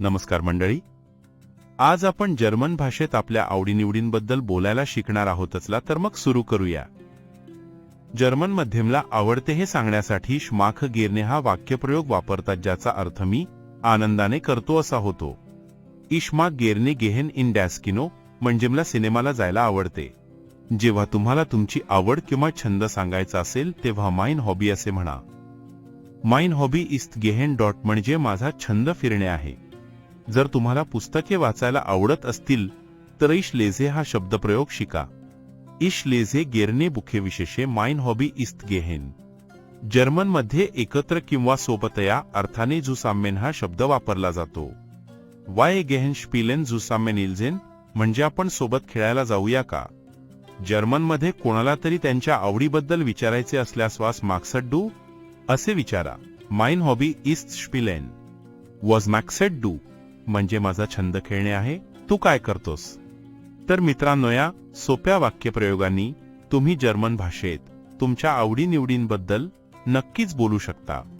नमस्कार मंडळी. आज आपण जर्मन भाषेत आपल्या आवडीनिवडींबद्दल बोलायला शिकणार आहोतचला तर मग सुरू करूया. जर्मन मध्यमला आवडते हे सांगण्यासाठी श्माख गेरणे हा वाक्यप्रयोग वापरतात ज्याचा अर्थ मी आनंदाने करतो असा होतो. इश्मा गेरने गेहेन इन डॅस्किनो म्हणजे मला सिनेमाला जायला आवडते. जेव्हा तुम्हाला तुमची आवड किंवा छंद सांगायचा असेल तेव्हा माइन हॉबी असे म्हणा. माइन हॉबी इस्त गेहेन डॉट म्हणजे माझा छंद फिरणे आहे. जर तुम्हाला पुस्तके वाचायला आवडत असतील तर इश लेझे हा शब्दप्रयोग शिका. इश लेझे गेरने बुखे विशेषे माइन हॉबी इस्त गेहेन. जर्मनमध्ये एकत्र किंवा सोबतया अर्थाने जुसामेन हा शब्द वापरला जातो. वाय गेहेन स्पिलेन जुसामेन इल्झेन म्हणजे आपण सोबत खेळायला जाऊया का? जर्मनमध्ये कोणाला तरी त्यांच्या आवडीबद्दल विचारायचे असल्यास वास मार्क्सट डू असे विचारा. माइन हॉबी इस्ट स्पिलेन. वॉज मॅक्सेट डू म्हणजे माझा छंद खेळणे आहे तू काय करतोस? तर मित्रांनो या सोप्या वाक्यप्रयोगांनी तुम्ही जर्मन भाषेत तुमच्या आवडीनिवडींबद्दल नक्कीच बोलू शकता.